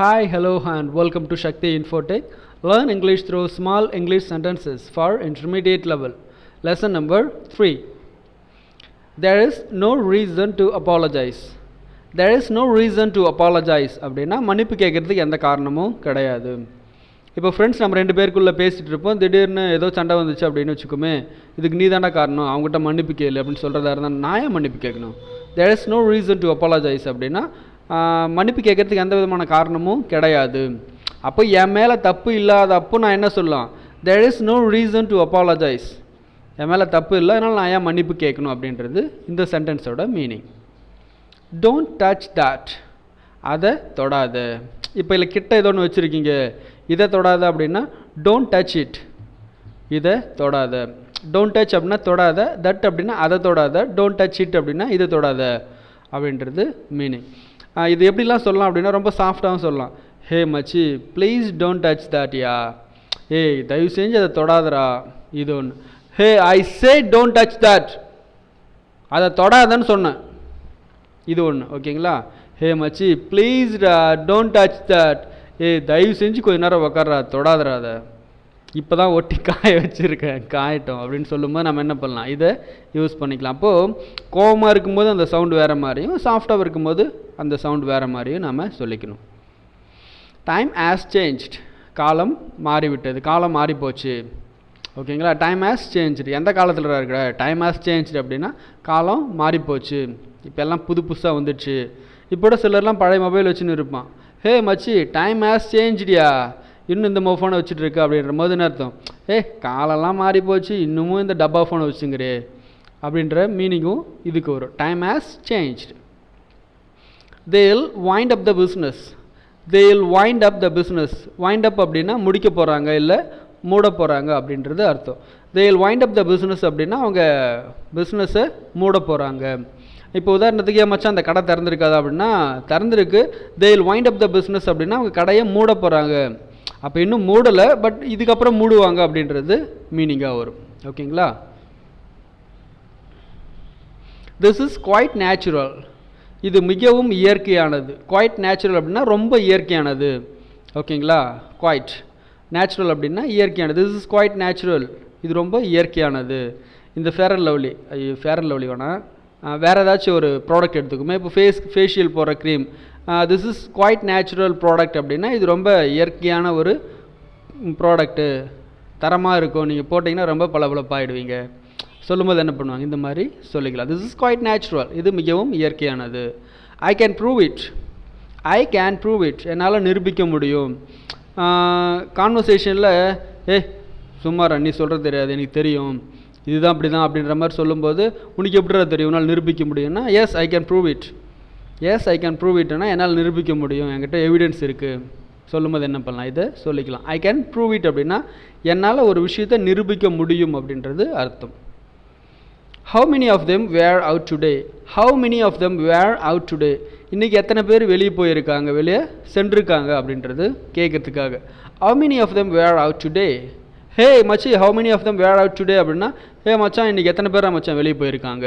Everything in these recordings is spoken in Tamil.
Hi hello and welcome to Sakthi Infotech. Learn English through small English sentences for intermediate level lesson number 3. There is no reason to apologize. There is no reason to apologize அப்படின்னா மன்னிப்பு கேட்குறதுக்கு எந்த காரணமும் கிடையாது இப்போ ஃப்ரெண்ட்ஸ் நம்ம ரெண்டு பேருக்குள்ளே பேசிகிட்டு இருப்போம் திடீர்னு ஏதோ சண்டை வந்துச்சு அப்படின்னு வச்சுக்கோமே இதுக்கு நீ தாண்டா காரணம் அவங்ககிட்ட மன்னிப்பு கேளு அப்படின்னு சொல்கிறதா இருந்தால் நான் ஏன் மன்னிப்பு கேட்கணும் there is no reason to apologize அப்படின்னா மன்னிப்பு கேட்கறதுக்கு எந்த விதமான காரணமும் கிடையாது. அப்போ என் மேலே தப்பு இல்லாத அப்போ நான் என்ன சொல்லலாம்? There is no reason to apologize என் மேலே தப்பு இல்லை அதனால் நான் ஏன் மன்னிப்பு கேட்கணும் அப்படின்றது இந்த சென்டென்ஸோட மீனிங் டோன்ட் டச் தட் அதை தொடாத. இப்போ இல்லை கிட்ட ஏதோ ஒன்று வச்சுருக்கீங்க. இதை தொடாத அப்படின்னா டோன்ட் டச் இட் இதை தொடாத. டோன்ட் டச் அப்படின்னா தொடாத. தட் அப்படின்னா அதை தொடாத. டோன்ட் டச் இட் அப்படின்னா இதை தொடாத. அப்படின்றது மீனிங் இது எப்படிலாம் சொல்லலாம் அப்படின்னா ரொம்ப சாஃப்டாகவும் சொல்லலாம். ஹே மச்சி ப்ளீஸ் டோன்ட் டச் தட் யா. ஏய் தயவு செஞ்சு அதை தொடாதரா இது ஒன்று hey I say don't touch that அதை தொடாதன்னு சொன்னேன். இது ஒன்று ஓகேங்களா? ஹே மச்சி ப்ளீஸ் டோன்ட் டச் தட் ஏ தயவு செஞ்சு கொஞ்ச நேரம் உக்காரா தொடாதரா அதை. இப்போ தான் ஒட்டி காய வச்சுருக்கேன் காயட்டும் அப்படின்னு சொல்லும்போது நம்ம என்ன பண்ணலாம்? இதை யூஸ் பண்ணிக்கலாம். அப்போது கோவமாக இருக்கும்போது அந்த சவுண்டு வேறு மாதிரியும் சாஃப்டாக இருக்கும்போது அந்த சவுண்ட் வேறு மாதிரியும் நம்ம சொல்லிக்கணும். டைம் ஆஸ் சேஞ்ச்ட் காலம் மாறிவிட்டது. காலம் மாறி போச்சு ஓகேங்களா டைம் ஆஸ் சேஞ்ச்டு எந்த காலத்தில் இருக்கிற? டைம் ஆஸ் சேஞ்ச்டு அப்படின்னா காலம் மாறிப்போச்சு. இப்போ எல்லாம் புது புதுசாக வந்துடுச்சு. இப்போ சிலர்லாம் பழைய மொபைல் வச்சுன்னு இருப்பான். ஹே மச்சி டைம் ஆஸ் சேஞ்ச்டியா இன்னும் இந்த ஃபோனை வச்சுட்டு இருக்க அப்படின்ற போது என்ன அர்த்தம். ஏ காலம்லாம் மாறி போச்சு இன்னமும் இந்த டப்பா ஃபோனை வச்சுங்கிறே அப்படின்ற மீனிங்கும் இதுக்கு வரும். Time as changed they'll wind up the business they'll wind up the business wind up அப்படின்னா முடிக்க போகிறாங்க இல்லை மூட போகிறாங்க அப்படின்றது அர்த்தம். தேல் வைண்ட் அப் த பிஸ்னஸ் அப்படின்னா அவங்க பிஸ்னஸை மூட போகிறாங்க இப்போ உதாரணத்துக்கு ஏன் மச்சான் அந்த கடை திறந்துருக்காது? அப்படின்னா திறந்துருக்கு. தேல் வைண்ட் அப் த பிஸ்னஸ் அப்படின்னா அவங்க கடையை மூட போகிறாங்க அப்போ இன்னும் மூடலை பட் இதுக்கப்புறம் மூடுவாங்க அப்படின்றது மீனிங்காக வரும். ஓகேங்களா? திஸ் இஸ் குவைட் நேச்சுரல் இது மிகவும் இயற்கையானது. குவைட் நேச்சுரல் அப்படின்னா ரொம்ப இயற்கையானது. ஓகேங்களா? குவைட் நேச்சுரல் அப்படின்னா இயற்கையானது. திஸ் இஸ் குவைட் நேச்சுரல் இது ரொம்ப இயற்கையானது. இந்த ஃபேர் அண்ட் லவ்லி ஐயோ ஃபேர் அண்ட் லவ்லி வேணாம். வேறு ஏதாச்சும் ஒரு ப்ராடக்ட் எடுத்துக்குமே. இப்போ ஃபேஸ் ஃபேஷியல் போடுற cream this is quite natural product அப்படின்னா இது ரொம்ப இயற்கையான ஒரு ப்ராடக்ட்டு தரமாக இருக்கும். நீங்கள் போட்டிங்கன்னா ரொம்ப பளபளப்பாயிடுவீங்க. சொல்லும்போது என்ன பண்ணுவாங்க? இந்த மாதிரி சொல்லிக்கலாம். திஸ் இஸ் குவாய்ட் நேச்சுரல் இது மிகவும் இயற்கையானது. I can prove it I can prove it என்னால் நிரூபிக்க முடியும். கான்வர்சேஷனில் ஏ சும்மாரா நீ சொல்கிறது தெரியாது. எனக்கு தெரியும். இதுதான் அப்படி தான் அப்படின்ற மாதிரி சொல்லும்போது உனக்கு எப்படிடா தெரியும்? உன்னால் நிரூபிக்க முடியும்னா yes I can prove it yes I can prove இட்னா என்னால் நிரூபிக்க முடியும். என்கிட்ட எவிடன்ஸ் இருக்குது சொல்லும்போது என்ன பண்ணலாம்? இதை சொல்லிக்கலாம். ஐ கேன் ப்ரூவ் இட் அப்படின்னா என்னால் ஒரு விஷயத்தை நிரூபிக்க முடியும் அப்படின்றது அர்த்தம். How many of them were out today how many of them were out today இன்றைக்கி எத்தனை பேர் வெளியே போயிருக்காங்க? வெளியே சென்றிருக்காங்க அப்படின்றது கேட்கறதுக்காக. How many of them were out today hey மச்சி how many of them were out today அப்படின்னா ஹே மச்சான் இன்றைக்கி எத்தனை பேர் மச்சான் வெளியே போயிருக்காங்க?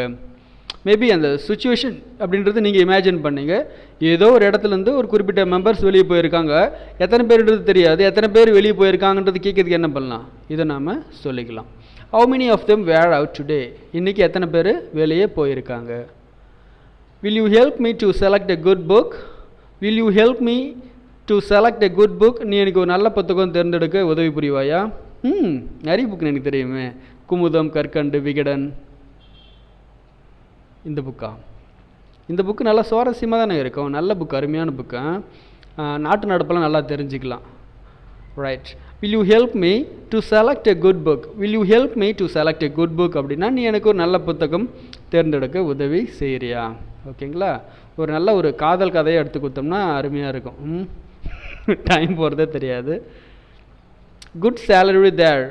மேபி அந்த சுச்சுவேஷன் அப்படின்றது நீங்கள் இமேஜின் பண்ணீங்க. ஏதோ ஒரு இடத்துலேருந்து ஒரு குறிப்பிட்ட மெம்பர்ஸ் வெளியே போயிருக்காங்க. எத்தனை பேருன்றது தெரியாது. எத்தனை பேர் வெளியே போயிருக்காங்கன்றது கேட்கறதுக்கு என்ன பண்ணலாம்? இதை நாம் சொல்லிக்கலாம். How many of them were out today இன்றைக்கி எத்தனை பேர் வெளியே போயிருக்காங்க? Will you help me to select a good book will you help me to select a good book நீ எனக்கு ஒரு நல்ல புத்தகம் தேர்ந்தெடுக்க உதவி புரிவாயா? ம் நிறைய புக் எனக்கு தெரியுமே. குமுதம் கற்கண்டு விகடன். இந்த புக்கா இந்த புக்கு நல்லா சுவாரஸ்யமாக தானே இருக்கும். நல்ல புக் அருமையான புக்கு நாட்டு நடப்பெல்லாம் நல்லா தெரிஞ்சுக்கலாம். Right will you help me to select a good book will you help me to select a good book அப்படின்னா நீ எனக்கு ஒரு நல்ல புத்தகம் தேர்ந்தெடுக்க உதவி செய்கிறியா ஓகேங்களா ஒரு நல்ல ஒரு காதல் கதையை எடுத்து கொடுத்தோம்னா அருமையாக இருக்கும். டைம் போகிறதே தெரியாது. Good salary there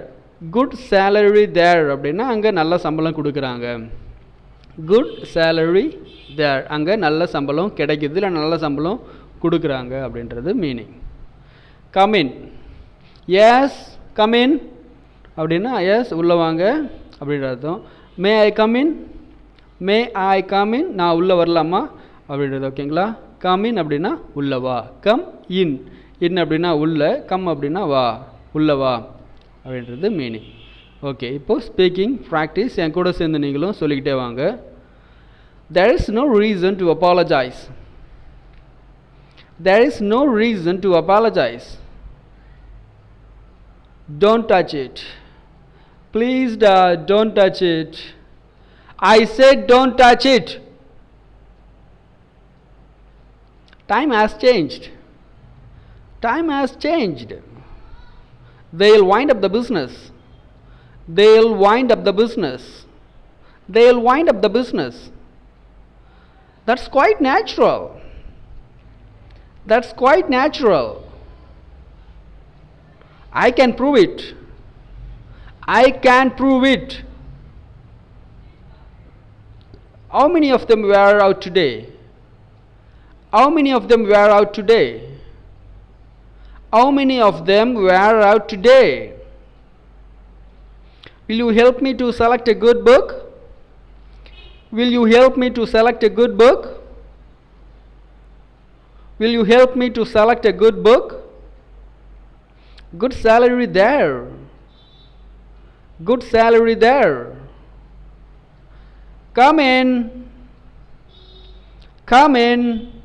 good salary there அப்படின்னா அங்கே நல்ல சம்பளம் கொடுக்குறாங்க. குட் சேலரி தேர் அங்கே நல்ல சம்பளம் கிடைக்குது இல்லை நல்ல சம்பளம் கொடுக்குறாங்க அப்படின்றது meaning come in yes come in அப்படின்னா எஸ் உள்ளே வாங்க அப்படின்ற அர்த்தம். மே I come in May I come in நான் உள்ளே வரலாமா அப்படின்றது ஓகேங்களா கம் இன் அப்படின்னா உள்ளே வா. கம் இன் இன் அப்படின்னா உள்ள கம் அப்படின்னா வா. உள்ள வா அப்படின்றது மீனிங் ஓகே இப்போ ஸ்பீக்கிங் ப்ராக்டிஸ் என் கூட சேர்ந்து நீங்களும் சொல்லிக்கிட்டே வாங்க there is no reason to apologize there is no reason to apologize don't touch it please uh, don't touch it i said don't touch it time has changed time has changed they'll wind up the business. They'll wind up the business. They'll wind up the business. That's quite natural. That's quite natural. I can prove it. I can prove it. How many of them were out today? How many of them were out today how many of them were out today? Will you help me to select a good book? Will you help me to select a good book? Will you help me to select a good book? Good salary there. Good salary there. Come in. Come in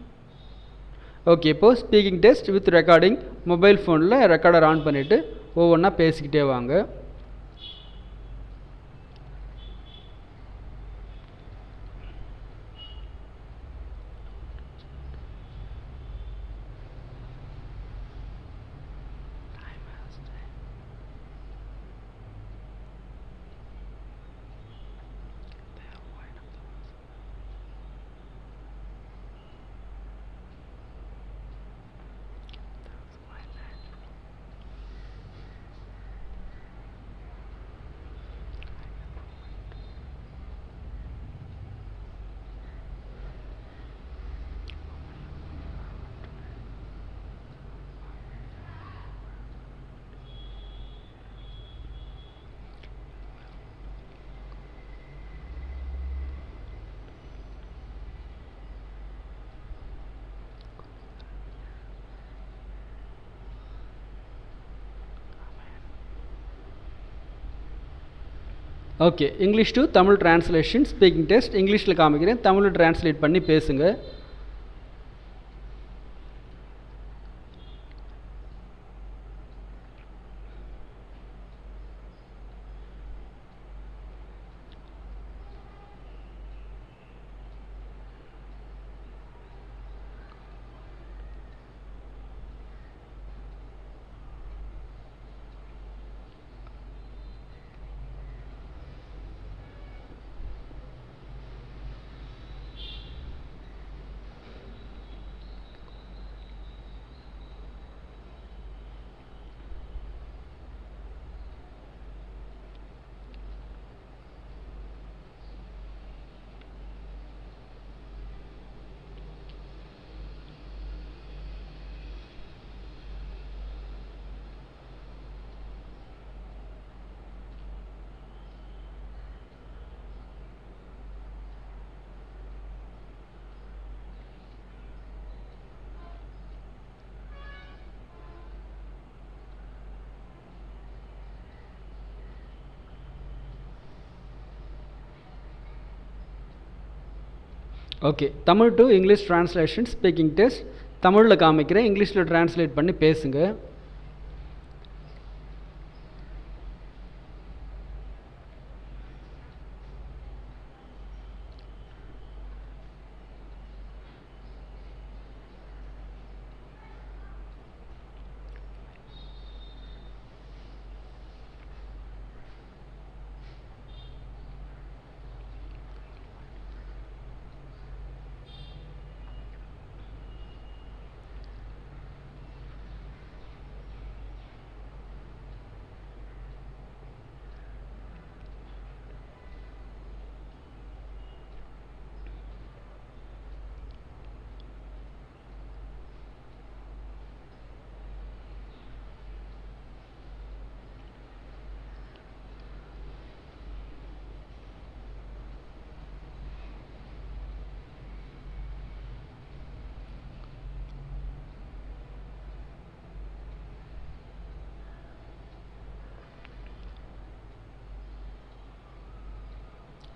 okay இப்போது speaking test with recording mobile ஃபோனில் ரெக்கார்டர் ஆன் பண்ணிவிட்டு ஒவ்வொன்றா பேசிக்கிட்டே வாங்க. Okay English to Tamil translation speaking test இங்கிலீஷில் காமிக்கிறேன். தமிழில் டிரான்ஸ்லேட் பண்ணி பேசுங்க. Okay Tamil to English translation speaking test தமிழில் காமிக்கிறேன் இங்கிலீஷில் ட்ரான்ஸ்லேட் பண்ணி பேசுங்க.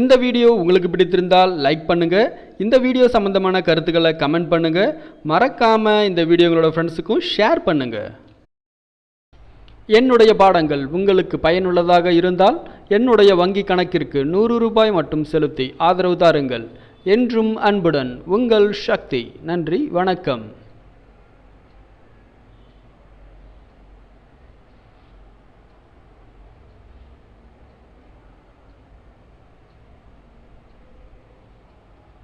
இந்த வீடியோ உங்களுக்கு பிடித்திருந்தால் லைக் பண்ணுங்கள் இந்த வீடியோ சம்பந்தமான கருத்துக்களை கமெண்ட் பண்ணுங்கள் மறக்காமல் இந்த வீடியோ உங்களோட ஃப்ரெண்ட்ஸுக்கும் ஷேர் பண்ணுங்கள் என்னுடைய பாடங்கள் உங்களுக்கு பயனுள்ளதாக இருந்தால் என்னுடைய வங்கி கணக்கிற்கு நூறு ரூபாய் மட்டும் செலுத்தி ஆதரவு தாருங்கள். என்றும் அன்புடன் உங்கள் சக்தி. நன்றி வணக்கம்.